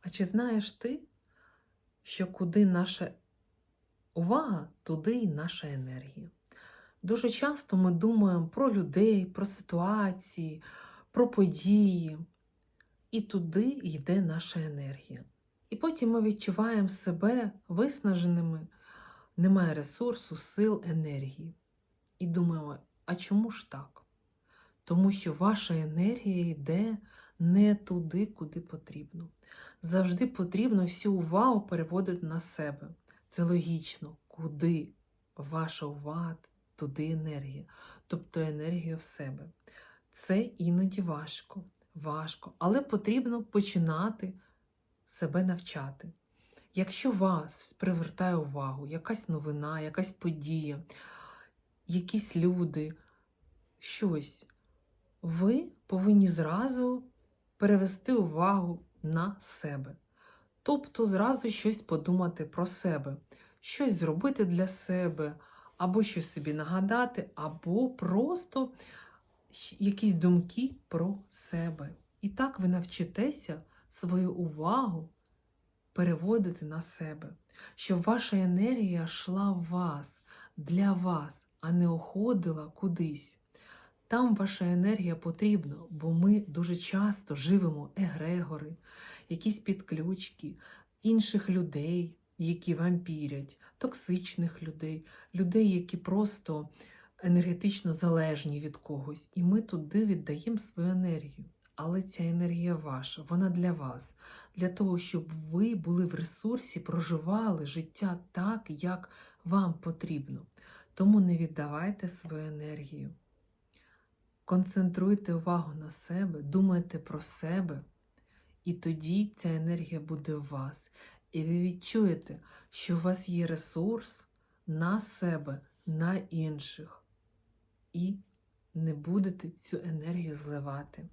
А чи знаєш ти, що куди наша увага, туди й наша енергія? Дуже часто ми думаємо про людей, про ситуації, про події, і туди йде наша енергія. І потім ми відчуваємо себе виснаженими, немає ресурсу, сил, енергії. І думаємо, а чому ж так? Тому що ваша енергія йде не туди, куди потрібно. Завжди потрібно всю увагу переводити на себе. Це логічно, куди ваша увага, туди енергія, тобто енергія в себе. Це іноді важко, важко, але потрібно починати себе навчати. Якщо вас привертає увагу, якась новина, якась подія, якісь люди, щось, ви повинні зразу перевести увагу на себе. Тобто зразу щось подумати про себе, щось зробити для себе, або щось собі нагадати, або просто якісь думки про себе. І так ви навчитеся свою увагу переводити на себе, щоб ваша енергія йшла в вас, для вас, а не уходила кудись. Там ваша енергія потрібна, бо ми дуже часто живемо егрегори, якісь підключки інших людей, які вампірять, токсичних людей, людей, які просто енергетично залежні від когось. І ми туди віддаємо свою енергію. Але ця енергія ваша, вона для вас, для того, щоб ви були в ресурсі, проживали життя так, як вам потрібно. Тому не віддавайте свою енергію. Концентруйте увагу на себе, думайте про себе, і тоді ця енергія буде в вас. І ви відчуєте, що у вас є ресурс на себе, на інших, і не будете цю енергію зливати.